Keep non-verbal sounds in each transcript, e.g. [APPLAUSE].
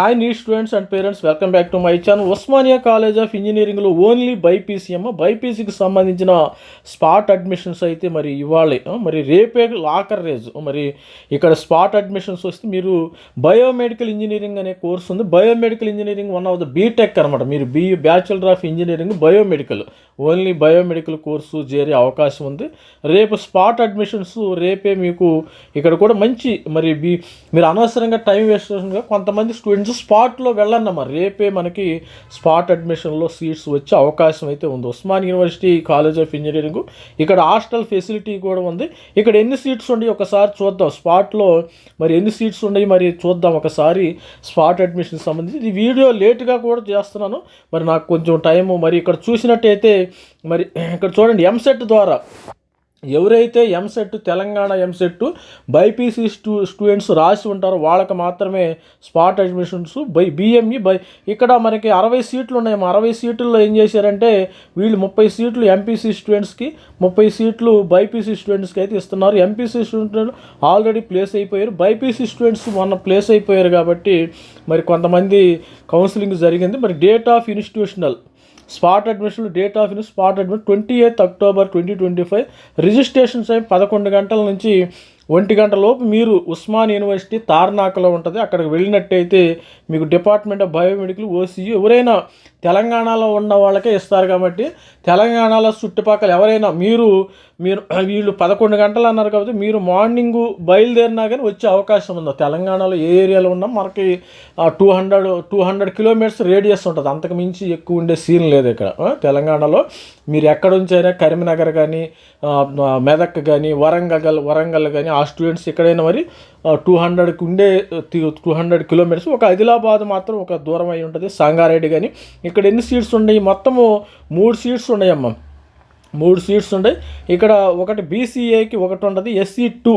Hi నీ students and parents welcome back to my channel Osmania college of ఇంజనీరింగ్లో only BiPC అమ్మ. బైపీసీకి సంబంధించిన స్పాట్ అడ్మిషన్స్ అయితే మరి ఇవ్వాలి. మరి రేపే లాకర్ రేజ్ మరి ఇక్కడ స్పాట్ అడ్మిషన్స్ వస్తే మీరు బయోమెడికల్ ఇంజనీరింగ్ అనే కోర్స్ ఉంది. Biomedical engineering one of the BTech అనమాట మీరు B bachelor of engineering biomedical only biomedical course చేరే అవకాశం ఉంది. రేపు స్పాట్ అడ్మిషన్స్ రేపే మీకు ఇక్కడ కూడా మంచి మరి మీరు అనవసరంగా టైం వేస్ట్ కొంతమంది స్టూడెంట్స్ స్పాట్లో వెళ్ళన్నమ్మా రేపే మనకి స్పాట్ అడ్మిషన్లో సీట్స్ వచ్చే అవకాశం అయితే ఉంది. Osman university college of engineering ఇక్కడ హాస్టల్ ఫెసిలిటీ కూడా ఉంది. ఇక్కడ ఎన్ని సీట్స్ ఉన్నాయి ఒకసారి చూద్దాం. స్పాట్లో మరి ఎన్ని సీట్స్ ఉన్నాయి మరి చూద్దాం ఒకసారి స్పాట్ అడ్మిషన్ సంబంధించి. ఈ వీడియో లేట్గా కూడా చేస్తున్నాను. మరి నాకు కొంచెం టైము మరి ఇక్కడ చూసినట్టయితే మరి ఇక్కడ చూడండి ఎంసెట్ ద్వారా ఎవరైతే ఎంసెట్ తెలంగాణ ఎంసెట్ బైపీసీ స్టూ స్టూడెంట్స్ రాసి ఉంటారో వాళ్ళకి మాత్రమే spot admissions by BME by ఇక్కడ మనకి అరవై సీట్లు ఉన్నాయి. అరవై సీట్లలో ఏం చేశారంటే వీళ్ళు ముప్పై సీట్లు ఎంపీసీ స్టూడెంట్స్కి ముప్పై సీట్లు బైపీసీ స్టూడెంట్స్కి అయితే ఇస్తున్నారు. ఎంపీసీ స్టూడెంట్ ఆల్రెడీ ప్లేస్ అయిపోయారు. బైపీసీ స్టూడెంట్స్ మొన్న ప్లేస్ అయిపోయారు కాబట్టి మరి కొంతమంది కౌన్సిలింగ్ జరిగింది. మరి date of institutional spot admission date of in spot admission twenty eighth October twenty twenty five. Registration time పదకొండు గంటల నుంచి ఒంటి గంట లోపు మీరు ఉస్మాన్ యూనివర్సిటీ తార్నాకలో ఉంటుంది. అక్కడికి వెళ్ళినట్టయితే మీకు డిపార్ట్మెంట్ ఆఫ్ బయోమెడికల్ ఓసీయూ ఎవరైనా తెలంగాణలో ఉన్న వాళ్ళకే ఇస్తారు కాబట్టి తెలంగాణలో చుట్టుపక్కల ఎవరైనా మీరు మీరు వీళ్ళు పదకొండు గంటలు అన్నారు కాబట్టి మీరు మార్నింగ్ బయలుదేరినా కానీ వచ్చే అవకాశం ఉంది? తెలంగాణలో ఏ ఏరియాలో ఉన్నా మనకి two hundred two hundred kilometres radius ఉంటుంది. అంతకు మించి ఎక్కువ ఉండే సీన్ లేదు ఇక్కడ. తెలంగాణలో మీరు ఎక్కడ ఉంచారా? కరీంనగర్ కానీ మెదక్ కానీ వరంగల్ వరంగల్ కానీ ఆ స్టూడెంట్స్ ఎక్కడైనా మరి టూ హండ్రెడ్కి ఉండే టూ హండ్రెడ్ కిలోమీటర్స్ ఒక ఆదిలాబాద్ మాత్రం ఒక దూరం అయి ఉంటుంది. సంగారెడ్డి కానీ ఇక్కడ ఎన్ని సీట్స్ ఉన్నాయి? మొత్తము మూడు సీట్స్ ఉన్నాయమ్మా. మూడు సీట్స్ ఉన్నాయి ఇక్కడ ఒకటి బీసీఏకి ఒకటి ఉండదు ఎస్సీ టూ.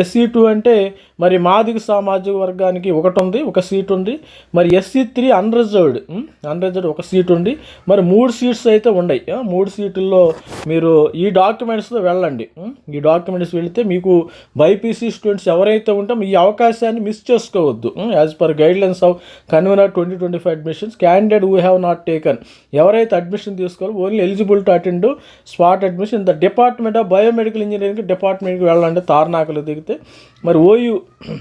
ఎస్సీ టూ అంటే మరి మాదిగ సామాజిక వర్గానికి ఒకటి ఉంది ఒక సీట్ ఉంది. మరి ఎస్సీ త్రీ అన్రిజర్వ్డ్. అన్రిజర్వ్డ్ ఒక సీట్ ఉంది. మరి మూడు సీట్స్ అయితే ఉన్నాయి మూడు సీట్ల్లో మీరు ఈ డాక్యుమెంట్స్తో వెళ్ళండి. ఈ డాక్యుమెంట్స్ వెళితే మీకు బైపీసీ స్టూడెంట్స్ ఎవరైతే ఉంటే ఈ అవకాశాన్ని మిస్ చేసుకోవద్దు. As per guidelines of convener twenty twenty five admissions. Candidate who have not taken. ఎవరైతే అడ్మిషన్ తీసుకోవాలో only eligible to attend spot admission the department of biomedical engineering డిపార్ట్మెంట్కి వెళ్ళాలంటే తార్నాకలు దిగితే మరి ఓయూ [CLEARS THROAT]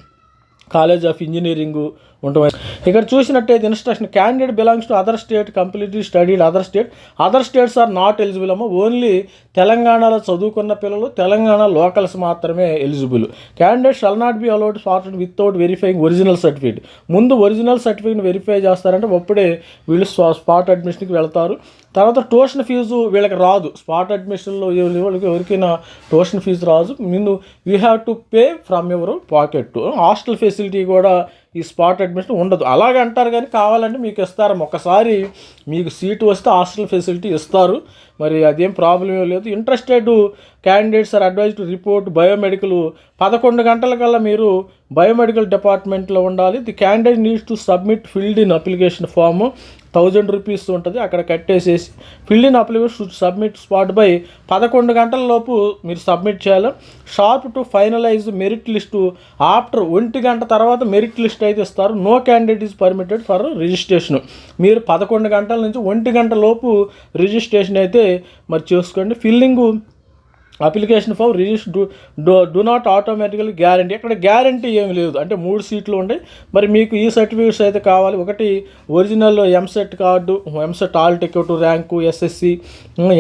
కాలేజ్ ఆఫ్ ఇంజనీరింగ్ ఉండటం ఇక్కడ చూసినట్టయితే instruction candidate belongs to other state completely studied other state other states are not eligible అమ్మ. Only తెలంగాణలో చదువుకున్న పిల్లలు తెలంగాణ లోకల్స్ మాత్రమే eligible candidate shall not be allowed spot without verifying original certificate ముందు original certificate verify చేస్తారంటే అప్పుడే వీళ్ళు spa- spot అడ్మిషన్కి వెళ్తారు. తర్వాత ట్యూషన్ ఫీజు వీళ్ళకి రాదు. స్పాట్ అడ్మిషన్లో వాళ్ళకి ఎవరికైనా ట్యూషన్ ఫీజు రాదు. ముందు you have to pay from your pocket hostel facility కూడా ఈ స్పాట్ అడ్మిషన్ ఉండదు. అలాగ అంటారు కానీ కావాలంటే మీకు ఇస్తారు. ఒకసారి మీకు సీటు వస్తే హాస్టల్ ఫెసిలిటీ ఇస్తారు. మరి అదేం ప్రాబ్లం ఏం లేదు. Interested candidates are advise to report biomedical పదకొండు గంటల కల్లా మీరు బయోమెడికల్ డిపార్ట్మెంట్లో ఉండాలి. The candidate needs to submit filled in application form thousand rupees ఉంటుంది. అక్కడ కట్టేసేసి filling in application submit spot by పదకొండు గంటల లోపు మీరు సబ్మిట్ చేయాలి. Sharp to finalise merit list after ఒంటి గంట తర్వాత మెరిట్ లిస్ట్ అయితే ఇస్తారు. No candidate is permitted for registration మీరు పదకొండు గంటల నుంచి ఒంటి గంట లోపు రిజిస్ట్రేషన్ అయితే మరి చేసుకోండి. Filling application form రిజిస్ do do do not automatically guarantee ఇక్కడ గ్యారంటీ ఏమి లేదు. అంటే మూడు సీట్లు ఉన్నాయి మరి మీకు ఈ సర్టిఫికేట్స్ అయితే కావాలి. ఒకటి original EAMCET card EAMCET hall ticket rank SSC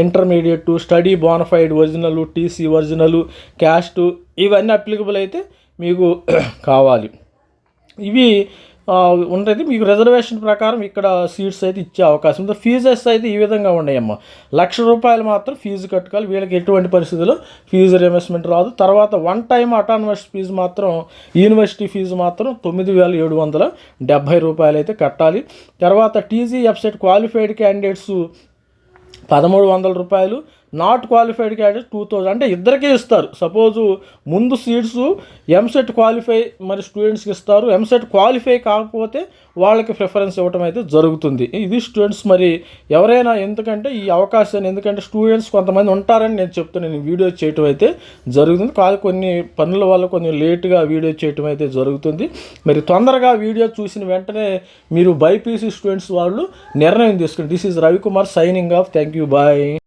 intermediate study bonafide original TC original caste ఇవన్నీ అప్లికబుల్ అయితే మీకు [COUGHS] కావాలి. ఇవి ఉంటుంది మీకు రిజర్వేషన్ ప్రకారం ఇక్కడ సీట్స్ అయితే ఇచ్చే అవకాశం ఉంది. ఫీజెస్ అయితే ఈ విధంగా ఉన్నాయమ్మా లక్ష రూపాయలు మాత్రం ఫీజు కట్టుకోవాలి. వీళ్ళకి ఎటువంటి పరిస్థితుల్లో ఫీజు రియంబర్స్మెంట్ రాదు. తర్వాత వన్ టైం అటానమస్ ఫీజు మాత్రం యూనివర్సిటీ ఫీజు మాత్రం తొమ్మిది వేల ఏడు వందల డెబ్భై రూపాయలు అయితే కట్టాలి. తర్వాత టీజీ వెబ్సైట్ క్వాలిఫైడ్ క్యాండిడేట్స్ పదమూడు వందల రూపాయలు not qualified candidate two thousand. అంటే ఇద్దరికే ఇస్తారు. సపోజు ముందు సీట్స్ ఎంసెట్ క్వాలిఫై మరి స్టూడెంట్స్కి ఇస్తారు. ఎంసెట్ క్వాలిఫై కాకపోతే వాళ్ళకి ప్రిఫరెన్స్ ఇవ్వటం అయితే జరుగుతుంది. ఇది స్టూడెంట్స్ మరి ఎవరైనా ఎందుకంటే ఈ అవకాశాన్ని ఎందుకంటే స్టూడెంట్స్ కొంతమంది ఉంటారని నేను చెప్తున్నాను నేను వీడియో చేయటం అయితే జరుగుతుంది. కాదు కొన్ని పనుల వల్ల కొంచెం లేటుగా వీడియో చేయటం అయితే జరుగుతుంది. మరి తొందరగా వీడియో చూసిన వెంటనే మీరు బైపీసీ స్టూడెంట్స్ వాళ్ళు నిర్ణయం తీసుకుని this is Ravikumar signing off. Thank you bye.